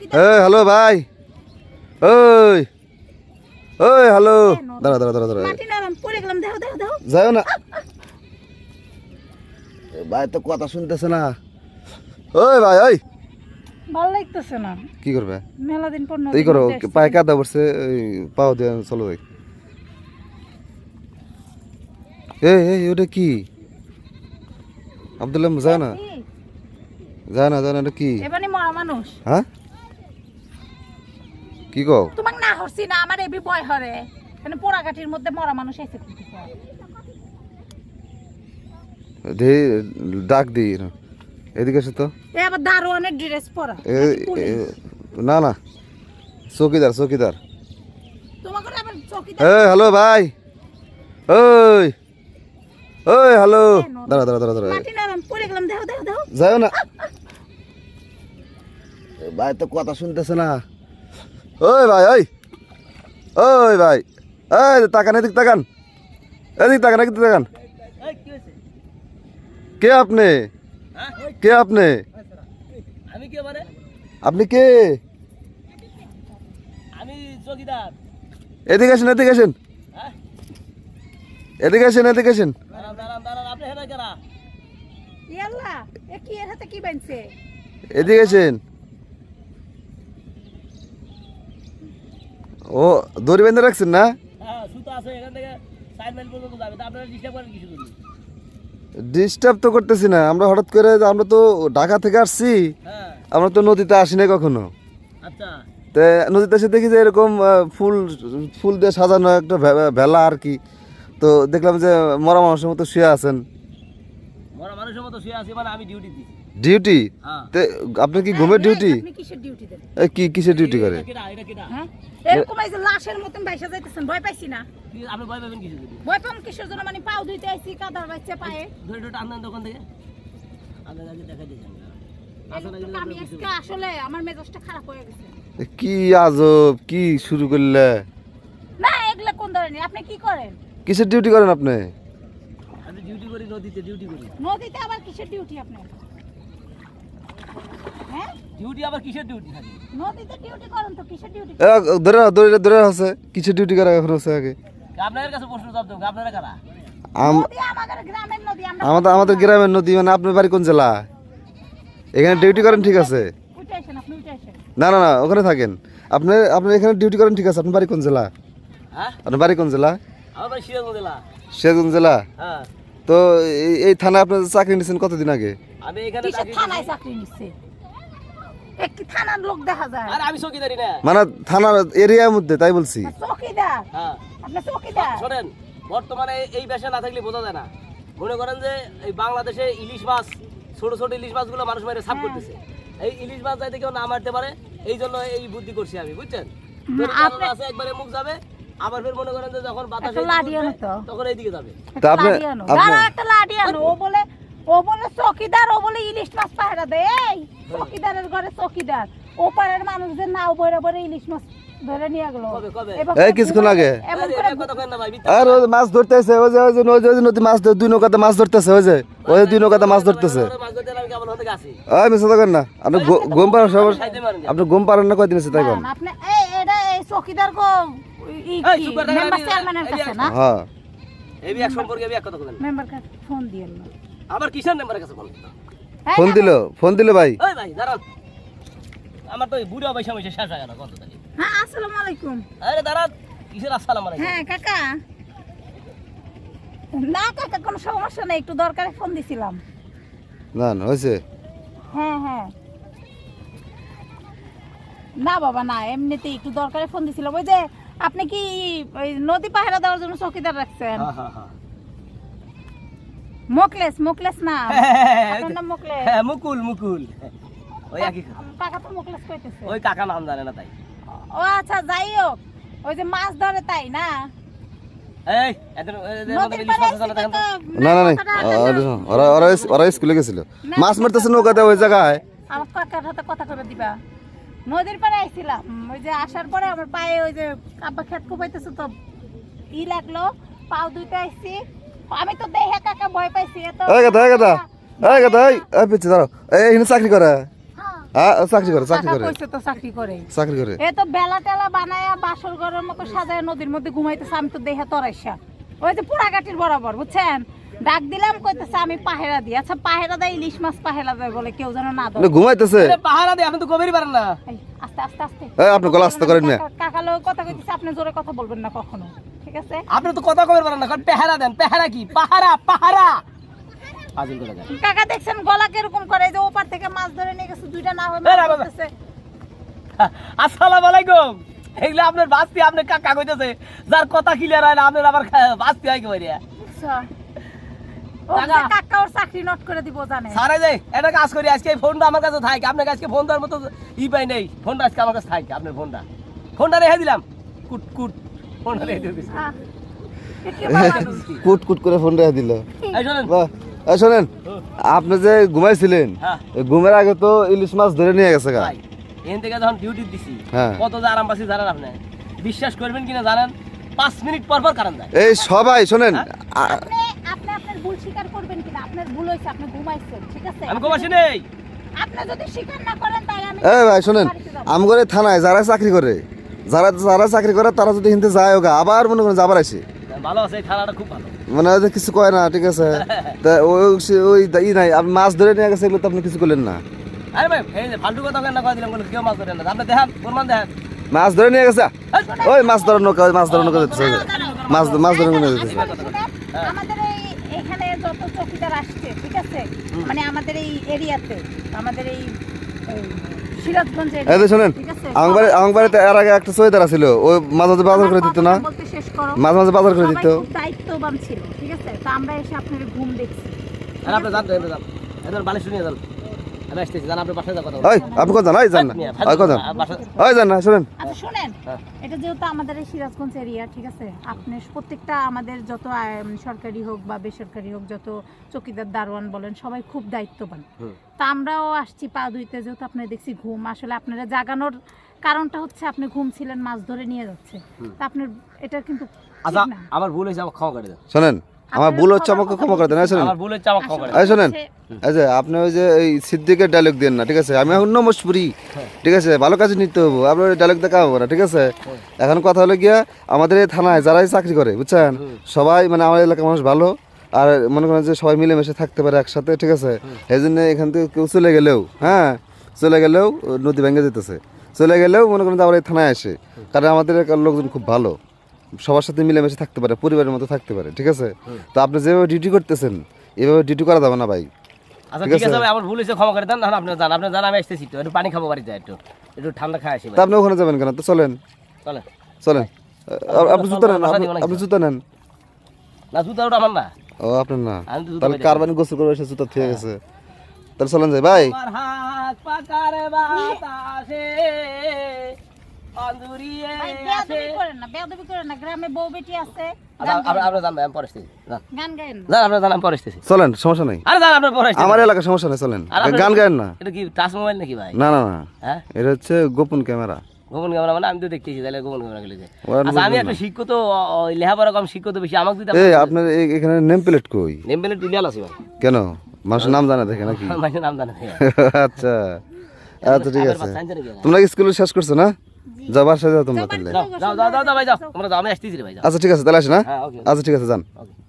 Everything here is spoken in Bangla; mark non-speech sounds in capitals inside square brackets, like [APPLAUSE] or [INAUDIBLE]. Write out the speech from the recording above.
এই হ্যালো ভাই। ওই ওই হ্যালো দাঁড়া দাঁড়া দাঁড়া দাঁড়া। যাও না। ভাই তো কথা শুনতেছে না। ওই ভাই ওই। ভালো লাগতেছে না। কি করবে? মেলা দিন পর এই করো পায়ে কাদা পড়ছে পাও দিয়ে চলো ভাই। এই এই ওটা কি? আব্দুল্লাহ না। যায় না না এটা কি? এবারে মরা মানুষ। হ্যাঁ? কি কও? তোমাক না হরছি না আমার এবি বয় হরে। মানে পোড়াকাঠির মধ্যে মরা মানুষ এসে দে ডাক দি এদিকে এসে তো। এ আবার দারোয়ানের ড্রেস পরা। না না। চৌকিদার চৌকিদার। তোমাকে আবার চকিতে এ হ্যালো ভাই। ওই। ওই হ্যালো। দাঁড়া দাঁড়া দাঁড়া দাঁড়া। যাও না। ভাই তো কথা শুনতেছে না। ওই ভাই ওই। ওই ভাই। এই তাকান এদিক তাকান। এদিক তাকান এদিক তাকান। কে আপনি? কে আপনি? মানে? আপনি কে? এদিকে আসেন এদিকে আসেন। হ্যাঁ? এদিকে আসেন এদিকে আসেন। দাঁড়ান দাঁড়ান দাঁড়ান আপনি হেনা কেনা ইয়াল্লা এ কি এর হাতে কি বানছে এদিকে আসেন ও দড়ি বেঁধে রাখছেন না? হ্যাঁ ডিস্টার্ব ডিস্টার্ব তো করতেছি না। আমরা হঠাৎ করে আমরা তো ঢাকা থেকে আসছি। হ্যাঁ। আমরা তো নদীতে আসি না কখনো। আচ্ছা। তো নদীতে এসে দেখি যে এরকম ফুল ফুল দিয়ে সাজানো একটা ভেলা আর কি। তো দেখলাম যে মরা মানুষের মতো শুয়ে আছেন। মরা মানুষের মতো শুয়ে আছি মানে আমি ডিউটি দিই ডিউটি হ্যাঁ। তে আপনার কি ঘুমের ডিউটি আপনি কি কিসের ডিউটি করে? হ্যাঁ? এরকম লাশের মতন বাইসা যাইতেছেন ভয় পাইছি না। কি আপনি ভয় পাম কিসের জন্য? মানে পাও ধুইতে আইছি কাদার বাচ্চা পায়ে। ধরে ধরে দোকান থেকে। আগে দেখাই দিয়েছেন। আসলে আমার মেজাজটা খারাপ হয়ে গেছে। কি আজব কি শুরু করলে? না এগুলা কোন ধরনের? আপনি কি করেন? কিসের ডিউটি করেন আপনি? আমি ডিউটি করি নদীতে ডিউটি করি। নদীতে আবার কিসের ডিউটি আপনার? হ্যাঁ? ডিউটি আবার কিসের ডিউটি থাকে? নদীতে ডিউটি করেন তো কিসের ডিউটি ধরে ধরে ধরে আছে। কিসের ডিউটি করে এখন আছে আগে? আপনার কাছে প্রশ্ন জবাব দেবো আপনারা কারা? আমাদের গ্রামের নদী আমাদের আমাদের গ্রামের নদী মানে আপনার বাড়ি কোন জেলা? এখানে ডিউটি করেন ঠিক আছে। উঠে আসেন আপনি উঠে আসেন। না না না ওখানে থাকেন। আপনি আপনি এখানে ডিউটি করেন ঠিক আছে। আপনার বাড়ি কোন জেলা? হ্যাঁ? আপনার বাড়ি কোন জেলা? আমার বাড়ি সিরাজ জেলা। হ্যাঁ। তো এই- এই থানায় আপনার চাকরি নিয়েছেন কতদিন আগে? আমি এখানে থানায় চাকরি নিচ্ছে? একটি থানার লোক দেখা যায়? আরে আমি চকিদারি না। মানে থানার এরিয়ার মধ্যে তাই বলছি। চৌকিদার? হ্যাঁ। আপনি চৌকিদার? শোনেন বর্তমানে এই পেশা না থাকলে বোঝা যায় না। মনে করেন যে এই বাংলাদেশে ইলিশ মাছ ছোট ছোট ইলিশ মাছগুলো মানুষ মেরে সাফ করতেছে। এই ইলিশ মাছ যাইতে কেউ না মারতে পারে এই জন্য এই বুদ্ধি করছি আমি বুঝছেন? আছে একবারে মুখ যাবে আবার ফের মনে করেন যে যখন বাতাস। তখন এইদিকে যাবে। তা আপনি একটা লাঠি আনো। ও বলে ও বলে চৌকিদার ও বলে ইলিশ মাছ পাহারা দেয় এই চৌকিদারের ঘরে চৌকিদার। ওপারের মানুষ যে নাও বইরে বইরে ইলিশ মাছ ধরে নিয়ে গেল। কবে কবে? এই কিছুক্ষণ আগে। এমন আরে, করে এটা কথা কেন না ভাই মিথ্যা আর ওই মাছ ধরতেছে ওই যে ওই যে ওই যে- নদী মাছ ধরে দুই নৌকাতে মাছ ধরতেছে ওই যে ওই দুই নৌকাতে মাছ ধরতেছে। মাছ ধরতে আমি কেমন হতে ওই মিশা থাকেন না আপনি গো- পারেন সবার আপনি ঘুম পারেন না কয়দিন আছে তাই কোন? আপনি এই এটা এই চৌকিদার গো ই এই, চুপ করে থাকেন, মেম্বার চেয়ারম্যানের কাছে না? হ্যাঁ। এই এক সম্পর্কে আমি কথা বলেন মেম্বার ফোন দিয়েন না। আমার কিষান নাম্বারের কাছে এই ফোন না, দিল ফোন দিল ভাই। ওই ভাই দাঁড়ান। আমার তো এই বুড়া বয়সা বয়সে শেষ হয় না কত তারিখ? হ্যাঁ আসসালামু আলাইকুম। আরে দাঁড়ান কিসের আসসালাম আলাইকুম? হ্যাঁ কাকা। না কাকা কোনো সমস্যা নেই একটু দরকারে ফোন দিছিলাম। না না হয়েছে। হ্যাঁ হ্যাঁ। না বাবা না এমনিতেই একটু দরকারে ফোন দিছিলাম। ওই যে আপনি কি ওই নদী পাহারা দেওয়ার জন্য চৌকিদার রাখছেন? হ্যাঁ, হ্যাঁ, হ্যাঁ। মোকলেস মোকলেস না। হ্যাঁ, মোকলেস হ্যাঁ, মুকুল মুকুল। ওই একই কাকা তো মোকলেস কইতেছে। ওই কাকা নাম জানে না তাই। ও আচ্ছা যাই হোক। ওই যে মাছ ধরে তাই না? মাছ আছে না এসে দেখেন তো? তো না না না কথাটা আ- আ- ওরা ওরা ওরা স্কুলে গেছিল। মাছ মারতেছে নৌকাতে ওই জায়গায়। আমার কাকার হাতে কথা করে দিবা। নদীর পাড়ে আইছিলাম। ওই যে আসার পরে আমার পায়ে ওই যে আব্বা খেত কোপাইতেছে তো ই লাগল। পাও দুইটা আইছি। আমি তো দেখে কাকা ভয় পাইছি এত এই কথা এই কথা। এই কথা এই এই পিছিয়ে দাঁড়াও। এই এখানে চাকরি করে? হ্যাঁ, হ্যাঁ চাকরি করে চাকরি করে। কইছে তো চাকরি করে। চাকরি করে। এ তো বেলা টেলা বানায়া বাসর ঘরের মতো সাজায় নদীর মধ্যে ঘুমাইতেছে আমি তো দেহে তরাইসা। ওই যে পুরাঘাটির বরাবর বুঝছেন? ডাক দিলাম কইতেছে আমি পাহেরা দিই। আচ্ছা পাহেরা দেয় ইলিশ মাছ পাহেরা দেয় বলে কেউ যেন না দেয় ঘুমাইতেছে? পাহারা দিয়ে আপনি তো গভীরই পারেন না। আস্তে আস্তে আস্তে। আপনি গলা আস্তে করেন মিয়া। কাকা- কাকা লোক কথা কইতেছে আপনি জোরে কথা বলবেন না কখনো। ঠিক আছে? আপনি তো কথা কবের পারেন না কারণ পেহারা দেন পেহারা কি? পাহারা পাহারা! আজিল করে দেন কাকা দেখছেন গলা কীরকম করে? এই যে ওপার থেকে মাছ ধরে নিয়ে গেছে দুইটা না হয়ে আসসালামু আলাইকুম। এগুলো আপনার বাস্তি আপনি কাকা কইতেছে। যার কথা ক্লিয়ার হয় না আপনার আবার বাস্তি হয় কি কাকা। ওর চাকরি নট করে দিব জানে। সারে যাই এটা কাজ করি আজকে এই ফোনটা আমার কাছে থাকে। আপনার আজকে ফোন দেওয়ার মতো ই পাই নেই। ফোনটা আজকে আমার কাছে থাকে আপনার ফোনটা। ফোনটা রেখে দিলাম। কুট কুট। কুট কুট করে ফোন রেখে দিল। শোনেন। বাহ এই শোনেন আপনি যে ঘুমাইছিলেন হ্যাঁ। ঘুমের আগে তো ইলিশ মাছ ধরে নিয়ে গেছে গা। এখান থেকে যখন ডিউটি দিছি হ্যাঁ। কত যে আরাম পাচ্ছি জানেন আপনি? বিশ্বাস করবেন কিনা জানেন? পাঁচ মিনিট পর পর কারণ যায় এই সবাই শোনেন হ্যাঁ? আপনি আপনি আপনার ভুল স্বীকার করবেন কিনা? আপনার ভুল হয়েছে আপনি ঘুমাইছেন ঠিক আছে? আমি কমাসি নেই। আপনি যদি স্বীকার না করেন তাহলে আমি এই ভাই শোনেন। আমগরে থানায় যারা চাকরি করে যারা যারা চাকরি করে তারা যদি হিন্দে যায় ওগা আবার মনে করেন যাবার আসে ভালো আছে এই খুব ভালো। মানে ওদের কিছু কয় না ঠিক আছে? [LAUGHS] তা ওই ওই ই নাই আপনি মাছ ধরে নিয়ে গেছে এগুলো তো আপনি কিছু করলেন না। আরে ভাই ফালতু কথা কেন না দিলাম কেউ মাছ ধরে না। আপনি দেখান প্রমাণ দেখান। মাছ ধরে নিয়ে গেছে? ওই মাছ ধরার নৌকা মাছ ধরার নৌকা মাছ মাছ ধরে নিয়ে যেতেছে আমাদের এখানে যত চৌকিদার আসছে ঠিক আছে? মানে আমাদের এই এরিয়াতে আমাদের এই এই শোনেন? আমার আমার বাড়িতে এর আগে একটা সোয়েটার ছিল ওই মাঝে মাঝে বাজার করে দিত না? মাঝে মাঝে বাজার করে দিত। দায়িত্ববান ছিল ঠিক আছে? তো আমরা এসে আপনার ঘুম দেখছি। আর আপনি জান যান। এদের বালিশ শুনিয়ে যান। আমি আসতেছি জান আপনি বাসায় যা কথা ওই আপনি ওই যান? না। ওই ওই জান না শোনেন। শুনেন হ্যাঁ। এটা যেহেতু আমাদের এই সিরাজগঞ্জ এরিয়া ঠিক আছে? আপনি প্রত্যেকটা আমাদের যত সরকারি হোক বা বেসরকারি হোক যত চকিদার দারোয়ান বলেন সবাই খুব দায়িত্ববান। তা আমরাও আসছি পা ধুইতে যেহেতু আপনি দেখছি ঘুম আসলে আপনারা জাগানোর কারণটা হচ্ছে আপনি ঘুম ছিলেন মাছ ধরে নিয়ে যাচ্ছে। তা আপনার এটা কিন্তু আচ্ছা আমার ভুল হয়েছে আমাকে ক্ষমা করে দেন। শোনেন আমার ভুল হচ্ছে আমাকে ক্ষমা করে দেন। শোনেন। আমার ভুল হচ্ছে আমাকে ক্ষমা করে দেন। শোনেন। যে আপনি ওই যে এই সিদ্দিকের ডায়লগ দেন না, ঠিক আছে? আমি এখন নমস্পুরি, ঠিক আছে? ভালো কাজে নিতে হব। আপনার ডায়লগ দেখা হব না, ঠিক আছে? এখন কথা হলো গিয়া, আমাদের এই থানায় যারাই চাকরি করে, বুঝছেন? সবাই মানে আমাদের এলাকার মানুষ ভালো, আর মনে করেন যে সবাই মিলেমিশে থাকতে পারে একসাথে, ঠিক আছে? এই জন্য এখান থেকে কেউ চলে গেলেও হ্যাঁ? চলে গেলেও নদী ভেঙে যেতেছে। চলে গেলেও মনে করেন যে আমরা এই থানায় আসে, কারণ আমাদের লোকজন খুব ভালো। সবার সাথে মিলেমিশে থাকতে পারে, পরিবারের মতো থাকতে পারে, ঠিক আছে? তো আপনি যেভাবে ডিউটি করতেছেন, এভাবে ডিউটি করা যাবে না ভাই। আচ্ছা ঠিক আছে। আমার ভুল হয়েছে ক্ষমা করে দেন আপনি জান আপনি জান আমি আসতেছি একটু। পানি খাব বাড়িতে একটু। একটু ঠান্ডা খাই আসি আপনি ওখানে যাবেন কেন? তো চলেন। চলে চলেন। আপনি জুতা নেন আপনি- জুতা নেন। না জুতা ওটা আমার না। ও আপনার না। তাহলে পাই কার বানি গোসল করে এসে জুতা থেকে গেছে। তাহলে চলেন যাই ভাই। আমার হাত পাকার বাতাসে আন্দুরিয়ে ভাই, আছে। করেন না বেয়াদবি করেন না গ্রামে বউ বেটি আছে আচ্ছা, চলেন সমস্যা নাই। আমার এলাকার সমস্যা নেই চলেন। গান গায়েন না। এটা কি টাচ মোবাইল নাকি ভাই? না না না। হ্যাঁ? এটা হচ্ছে গোপন ক্যামেরা। গোপন ক্যামেরা মানে আমি তো দেখতেছি তাহলে গোপন ক্যামেরা গেলে আচ্ছা আমি একটা শিক্ষিত লেখাপড়া কম শিক্ষিত বেশি আমাকে এই আপনার এখানে নেম প্লেট কই? নেম প্লেট ইলিয়াল আছে ভাই। কেন? মানুষের নাম জানা দেখে নাকি? [LAUGHS] মানুষের নাম জানে। আচ্ছা। আচ্ছা ঠিক আছে? তোমরা স্কুল শেষ করছ না? যাও বাসায় যাও তোমরা তাহলে। আচ্ছা ঠিক আছে তাহলে আসে না? হ্যাঁ আচ্ছা ঠিক আছে যান। ওকে।